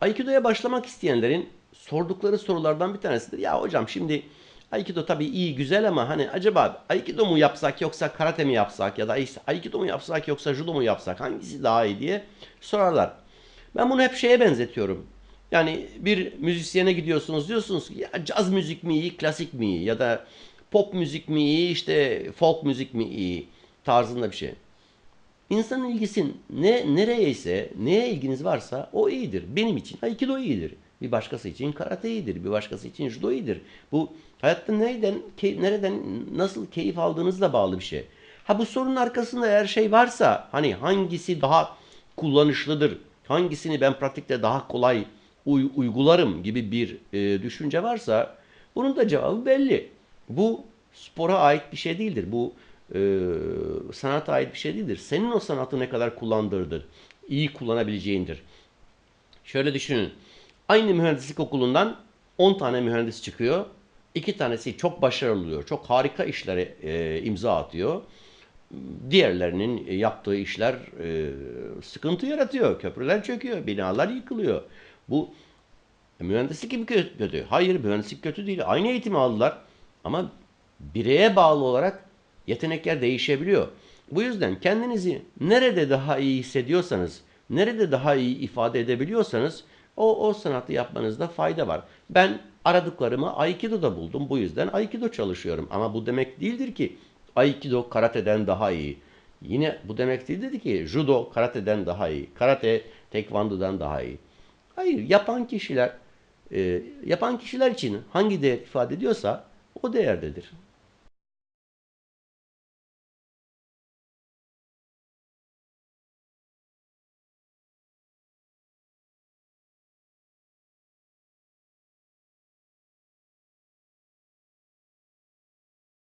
Aikido'ya başlamak isteyenlerin sordukları sorulardan bir tanesidir. Ya hocam şimdi Aikido tabii iyi güzel ama hani acaba Aikido mu yapsak yoksa karate mi yapsak ya da işte Aikido mu yapsak yoksa judo mu yapsak hangisi daha iyi diye sorarlar. Ben bunu hep şeye benzetiyorum. Yani bir müzisyene gidiyorsunuz diyorsunuz ki ya caz müzik mi iyi, klasik mi iyi ya da pop müzik mi iyi, işte folk müzik mi iyi tarzında bir şey. İnsanın ilgisin ne nereye ise, neye ilginiz varsa o iyidir. Benim için Aikido iyidir. Bir başkası için karate iyidir. Bir başkası için judo iyidir. Bu hayatta nereden, key- nereden, nasıl keyif aldığınızla bağlı bir şey. Ha bu sorunun arkasında eğer şey varsa hani hangisi daha kullanışlıdır, hangisini ben pratikte daha kolay uy- uygularım gibi bir e, düşünce varsa bunun da cevabı belli. Bu spora ait bir şey değildir. Bu e, sanata ait bir şey değildir. Senin o sanatı ne kadar kullandığıdır. iyi kullanabileceğindir. Şöyle düşünün. Aynı mühendislik okulundan 10 tane mühendis çıkıyor. 2 tanesi çok başarılı oluyor. Çok harika işlere e, imza atıyor. Diğerlerinin yaptığı işler e, sıkıntı yaratıyor. Köprüler çöküyor, binalar yıkılıyor. Bu mühendislik gibi kö- kötü. Hayır, mühendislik kötü değil. Aynı eğitimi aldılar. Ama bireye bağlı olarak yetenekler değişebiliyor. Bu yüzden kendinizi nerede daha iyi hissediyorsanız, nerede daha iyi ifade edebiliyorsanız o, o sanatı yapmanızda fayda var. Ben aradıklarımı Aikido'da buldum. Bu yüzden Aikido çalışıyorum. Ama bu demek değildir ki Aikido karateden daha iyi. Yine bu demek değildir ki judo karateden daha iyi. Karate tekvandodan daha iyi. Hayır, yapan kişiler e, yapan kişiler için hangi değer ifade ediyorsa o değerdedir.